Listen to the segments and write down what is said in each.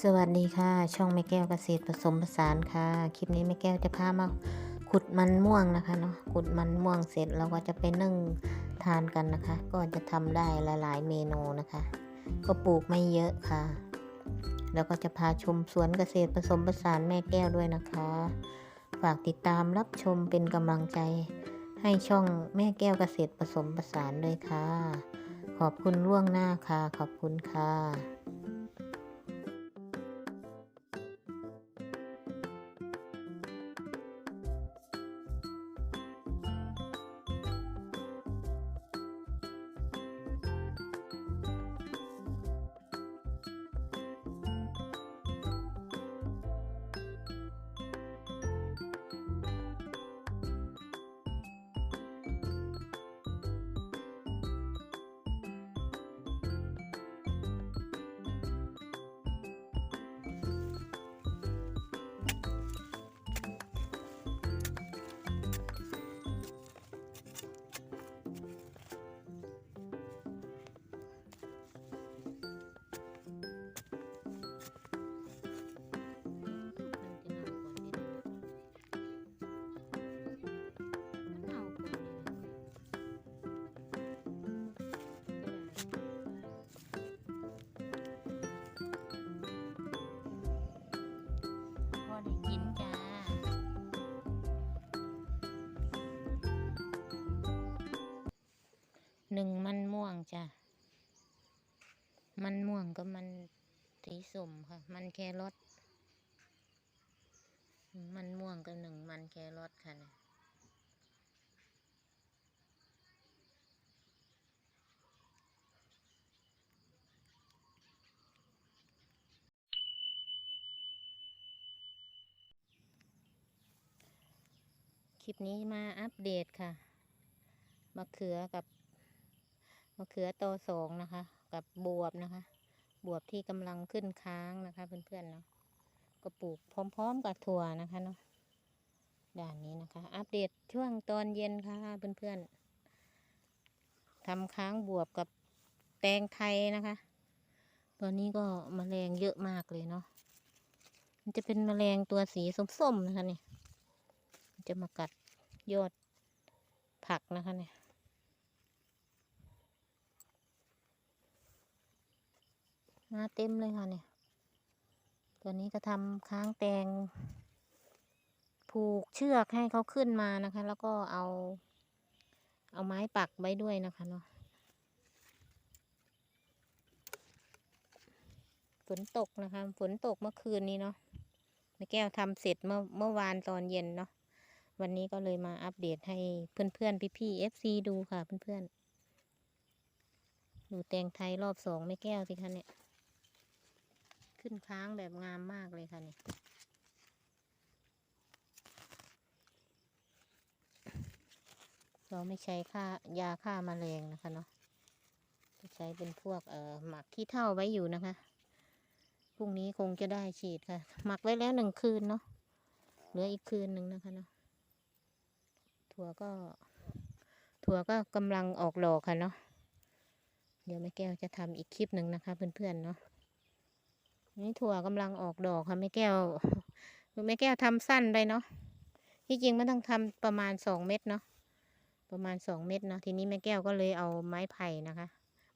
สวัสดีค่ะ ช่องแม่แก้วเกษตรผสมผสานค่ะ คลิปนี้แม่แก้วจะพามาขุดมันม่วงนะคะเนาะขุดมันม่วงเสร็จเราก็จะไปนึ่งทานกันนะคะ ก็จะทำได้หลาย ๆ เมนูนะคะ ก็ปลูกไม่เยอะค่ะ แล้วก็จะพาชมสวนเกษตรผสมผสานแม่แก้วด้วยนะคะ ฝากติดตามรับชมเป็นกำลังใจ ให้ช่องแม่แก้วเกษตรผสมผสานด้วยค่ะ ขอบคุณล่วงหน้าค่ะ ขอบคุณค่ะ หนึ่งมันม่วงจ้ะ มันม่วงก็มันสีสมค่ะ มันแครอทมันม่วงก็หนึ่งมันแครอทค่ะเนี่ยคลิปนี้มาอัปเดตค่ะ มะเขือกับ มะเขือโตสองนะคะ กับบวบนะคะ บวบที่กำลังขึ้นค้างนะคะเพื่อนๆเนาะก็ปลูกพร้อม ๆ กับถั่วนะคะเนาะด้านนี้นะคะ อัปเดตช่วงตอนเย็นค่ะเพื่อนๆทำค้างบวบกับแตงไทยนะคะ ตอนนี้ก็มแมลงเยอะมากเลยเนาะมันจะเป็นแมลงตัวสีส้มๆนะคะเนี่ยจะมากัดยอดผักนะคะเนี่ย มาเต็มเลยค่ะเนี่ย ตัวนี้ก็ทำค้างแตง ผูกเชือกให้เขาขึ้นมานะคะ แล้วก็เอา เอาไม้ปักไว้ด้วยนะคะเนาะฝนตกนะคะ ฝนตกเมื่อคืนนี้เนาะแม่แก้วทำเสร็จเมื่อเมื่อวานตอนเย็นเนาะวันนี้ก็เลยมาอัปเดตให้เพื่อนๆพี่ๆ FC ดูค่ะเพื่อนๆ ดูแตงไทยรอบสองแม่แก้วสิคะเนี่ย ขึ้นค้างแบบงามมากเลยค่ะเนี่ยเราไม่ใช้ค่ายาฆ่ามาแมลงนะคะเนาะจะใช้เป็นพวกเอ่อหมักขี้เถ้าไว้อยู่นะคะพรุ่งนี้คงจะได้ฉีดค่ะ หมักไว้แล้วหนึ่งคืนเนาะเหลืออีกคืนหนึ่งนะคะเนาะถั่วก็ ถั่วก็กำลังออกดอกค่ะเนาะเดี๋ยวแม่แก้วจะทำอีกคลิปหนึ่งนะคะเพื่อนๆเนาะ นี่ถั่วกำลังออกดอกค่ะแม่แก้วแม่แก้วทำสั้นไปเนาะที่จริงมันต้องทำประมาณสองเม็ดเนาะประมาณสองเม็ดเนาะทีนี้แม่แก้วก็เลยเอาไม้ไผ่นะคะ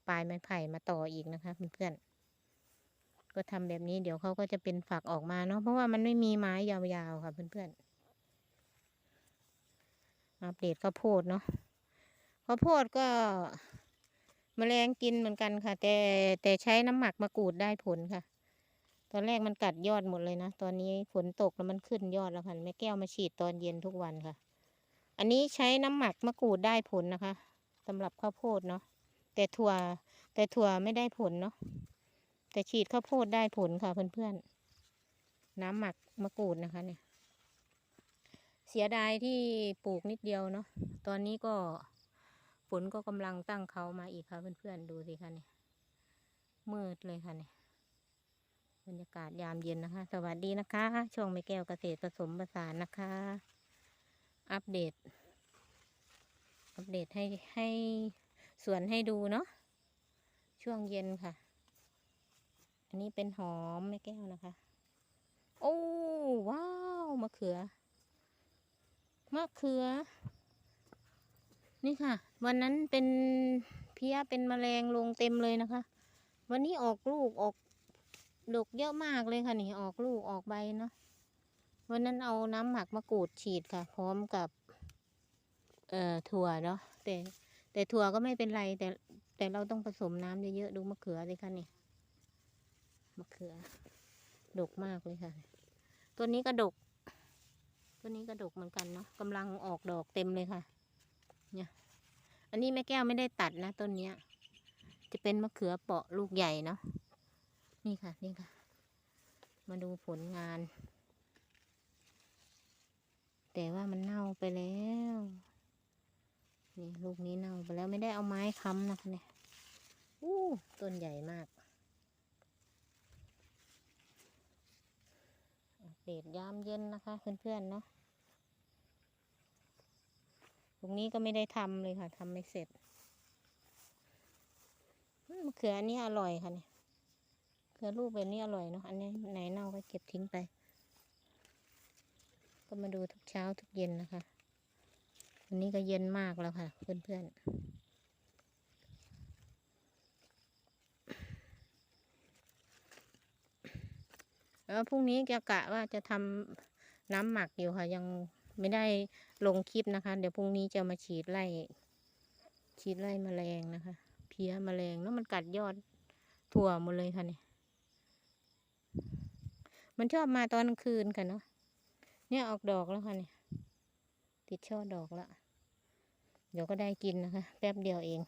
ปลายไม้ไผ่มาต่ออีกนะคะเพื่อนๆก็ทำแบบนี้เดี๋ยวเขาก็จะเป็นฝักออกมาเนาะเพราะว่ามันไม่มีไม้ยาวๆค่ะเพื่อนๆอัปเดตข้าวโพดเนาะข้าวโพดก็แมลงกินเหมือนกันค่ะ แต่แต่ใช้น้ำหมักมะกรูดได้ผลค่ะ อนแรกมันกัดยอดหมดเลยนะ ตอนนี้ฝนตกแล้วมันขึ้นยอดแล้วค่ะแม่แก้วมาฉีดตอนเย็นทุกวันค่ะ อันนี้ใช้น้ำหมักมะกรูดได้ผลนะคะสำหรับข้าวโพดเนาะแต่ถั่วแต่ถั่วไม่ได้ผลเนาะแต่ฉีดข้าวโพดได้ผลค่ะเพื่อนๆ น้ำหมักมะกรูดนะคะเนี่ย เสียดายที่ปลูกนิดเดียวเนาะตอนนี้ก็ฝนก็กำลังตั้งเขามาอีกค่ะเพื่อนๆดูสิคะเนี่ยมืดเลยค่ะเนี่ย บรรยากาศยามเย็นนะคะ สวัสดีนะคะ ช่วงไม่แก้วเกษตรผสมผสานนะคะ อัปเดต อัปเดตให้ให้สวนให้ดูเนาะช่วงเย็นค่ะ อันนี้เป็นหอมแม่แก้วนะคะ โอ้ว้าวมะเขือมะเขือ นี่ค่ะ วันนั้นเป็นเพี้ยเป็นแมลงลงเต็มเลยนะคะ วันนี้ออกลูกออก ดกเยอะมากเลยค่ะนี่ออกลูกออกใบเนาะวันนั้นเอาน้ำหมักมะกรูดฉีดค่ะ พร้อมกับเอ่อถั่วเนาะแต่ แต่ถั่วก็ไม่เป็นไร แต่แต่เราต้องผสมน้ำเยอะๆดูมะเขือเลยค่ะนี่มะเขือ ดกมากเลยค่ะ ตัวนี้ก็ดก ตัวนี้ก็ดกเหมือนกันเนาะกำลังออกดอกเต็มเลยค่ะ เนี่ย อันนี้แม่แก้วไม่ได้ตัดนะต้นเนี้ย จะเป็นมะเขือเปาะลูกใหญ่เนาะ นี่ค่ะ นี่ค่ะ มาดูผลงาน แต่ว่ามันเน่าไปแล้ว นี่ลูกนี้เน่าไปแล้วไม่ได้เอาไม้ค้ำนะคะเนี่ยอู้ต้นใหญ่มากเดตยามเย็นนะคะ เพื่อนๆเนาะตรงนี้ก็ไม่ได้ทำเลยค่ะทำไม่เสร็จมมะเขืออันนี้อร่อยค่ะเนี่ย มะเขือลูกแบบนี้อร่อยเนาะ อันนี้ไหนเน่าก็เก็บทิ้งไป ก็มาดูทุกเช้าทุกเย็นนะคะ วันนี้ก็เย็นมากแล้วค่ะ เพื่อนๆแล้วพรุ่งนี้จะกะว่าจะทำน้ำหมักอยู่ค่ะ ยังไม่ได้ลงคลิปนะคะ เดี๋ยวพรุ่งนี้จะมาฉีดไล่ฉีดไล่แมลงนะคะ เพี้ยแมลงแล้วมันกัดยอดถั่วหมดเลยค่ะเนี่ย มันชอบมาตอนกลางคืนค่ะเนาะเนี่ยออกดอกแล้วค่ะเนี่ยติดช่อดอกแล้วเดี๋ยวก็ได้กินนะคะ แป๊บเดียวเอง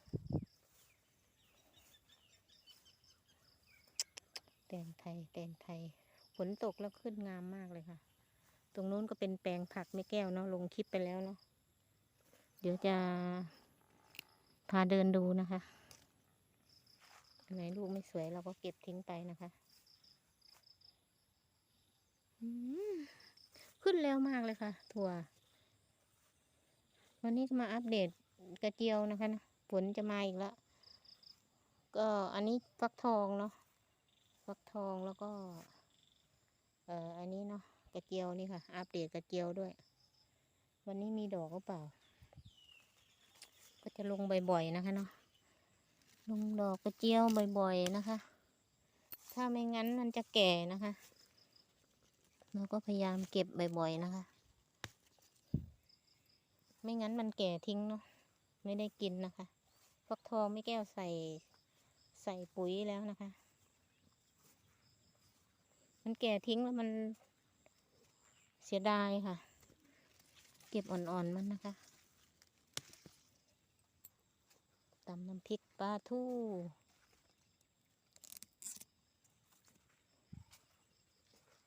แตงไทยแตงไทยฝนตกแล้วขึ้นงามมากเลยค่ะ ตรงนู้นก็เป็นแปลงผักไม่แก้วเนาะลงคลิปไปแล้วเนาะเดี๋ยวจะพาเดินดูนะคะ อันไหนลูกไม่สวยเราก็เก็บทิ้งไปนะคะ ขึ้นเร็วมากเลยค่ะ ถั่ว วันนี้มาอัปเดตกระเจียวนะคะนะฝนจะมาอีกแล้ว ก็อันนี้ฟักทองเนาะฟักทองแล้วก็ เอ่ออันนี้เนาะกระเจียวนี่ค่ะ อัปเดตกระเจียวด้วย วันนี้มีดอกหรือเปล่า ก็จะลงบ่อยๆนะคะเนาะลงดอกกระเจียวบ่อยๆนะคะ ถ้าไม่งั้นมันจะแก่นะคะ เราก็พยายามเก็บบ่อยๆนะคะ ไม่งั้นมันแก่ทิ้งเนาะ ไม่ได้กินนะคะ ฟักทองไม่แก้วใส่ใส่ปุ๋ยแล้วนะคะ มันแก่ทิ้งแล้วมันเสียดายค่ะ เก็บอ่อนๆมันนะคะตำน้ำพริกปลาทูอืม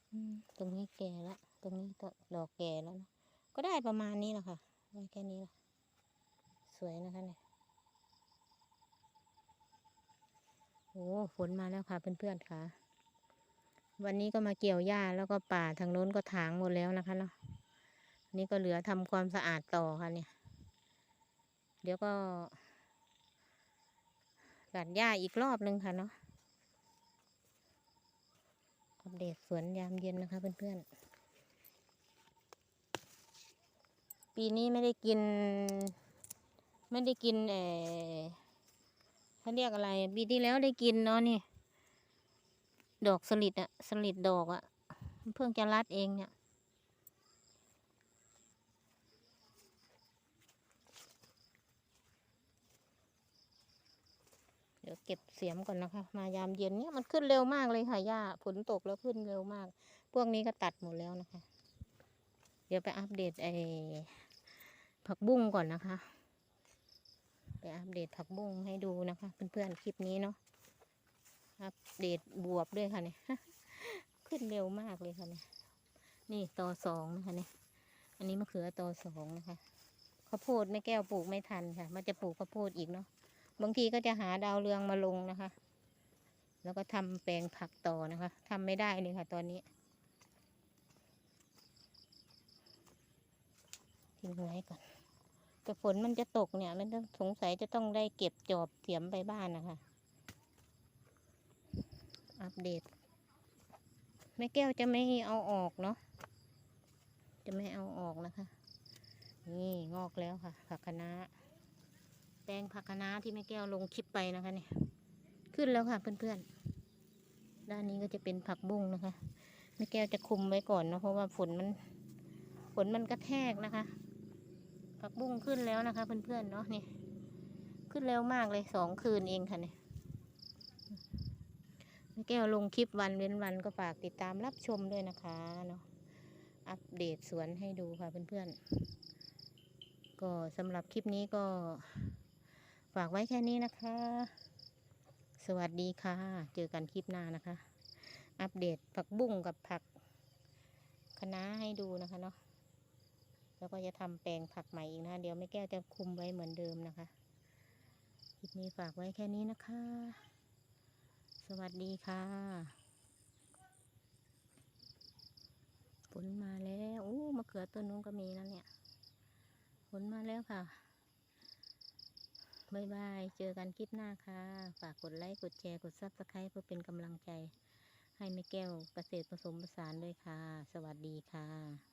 ตรงนี้แก่แล้ว ตรงนี้ก็ดอกแก่แล้วนะก็ได้ประมาณนี้แหละค่ะได้แค่นี้ละสวยนะคะเนี่ยโอ้ฝนมาแล้วค่ะเพื่อนๆค่ะ วันนี้ก็มาเกี่ยวหญ้าแล้วก็ป่าทางโน้นก็ถางหมดแล้วนะคะเนาะนี่ก็เหลือทำความสะอาดต่อค่ะเนี่ย เดี๋ยวก็ตัดหญ้าอีกรอบนึงค่ะเนาะ อัปเดตสวนยามเย็นนะคะเพื่อนๆ ปีนี้ไม่ได้กิน ไม่ได้กินเออเขาเรียกอะไร ปีที่แล้วได้กินเนาะนี่ ดอกสลิดอะสลิดดอกอะเพิ่งจะรัดเองเนี่ยเดี๋ยวเก็บ สียมก่อนนะคะ มายามเย็นเนี่ยมันขึ้นเร็วมากเลยค่ะหญ้าฝนตกแล้วขึ้นเร็วมาก พวกนี้ก็ตัดหมดแล้วนะคะ เดี๋ยวไปอัปเดตไอ้ผักบุ้งก่อนนะคะ ไปอัปเดตผักบุ้งให้ดูนะคะ เพื่อนๆคลิปนี้เนาะอัปเดตบวบด้วยค่ะเนี่ยขึ้นเร็วมากเลยค่ะเนี่ยนี่ตอสองนะคะเนี่ยอันนี้มะเขือตอสองนะคะข้าวโพดแม่แก้วปลูกไม่ทันค่ะ มันจะปลูกข้าวโพดอีกเนาะ บางทีก็จะหาดาวเรืองมาลงนะคะ แล้วก็ทำแปลงผักต่อนะคะทำไม่ได้เลยค่ะ ตอนนี้ทิ้งไว้ก่อนแต่ฝนมันจะตกเนี่ยมันต้องสงสัยจะต้องได้เก็บจอบเสียมไปบ้านนะคะ อัปเดตแม่แก้วจะไม่เอาออกเนาะจะไม่เอาออกนะคะ นี่งอกแล้วค่ะผักคะน้า แปลงผักคะน้าที่แม่แก้วลงคลิปไปนะคะเนี่ยขึ้นแล้วค่ะเพื่อนๆ ด้านนี้ก็จะเป็นผักบุ้งนะคะแม่แก้วจะคุมไว้ก่อนนะเพราะว่าฝนมันฝนมันกระแทกนะคะ ผักบุ้งขึ้นแล้วนะคะ เพื่อนๆเนาะนี่ขึ้นเร็วมากเลยสองคืนเองค่ะเนี่ยแม่แก้วลงคลิปวันเว้นวันก็ฝากติดตามรับชมด้วยนะคะเนาะอัปเดตสวนให้ดูค่ะเพื่อนๆก็สำหรับคลิปนี้ก็ ฝากไว้แค่นี้นะคะ สวัสดีค่ะ เจอกันคลิปหน้านะคะ อัปเดตผักบุ้งกับผักคะน้าให้ดูนะคะเนาะแล้วก็จะทำแปลงผักใหม่อีกนะคะเดี๋ยวแม่แก้วจะคุมไว้เหมือนเดิมนะคะคลิปนี้ฝากไว้แค่นี้นะคะ สวัสดีค่ะฝนมาแล้วโอ้มะเขือต้นนู้นก็มีแล้วเนี่ยฝนมาแล้วค่ะ บายบาย เจอกันคลิปหน้าค่ะ ฝากกดไลค์ กดแชร์ กดซับสไครต์เพื่อเป็นกำลังใจ ให้แม่แก้วเกษตรผสมผสานด้วยค่ะ สวัสดีค่ะ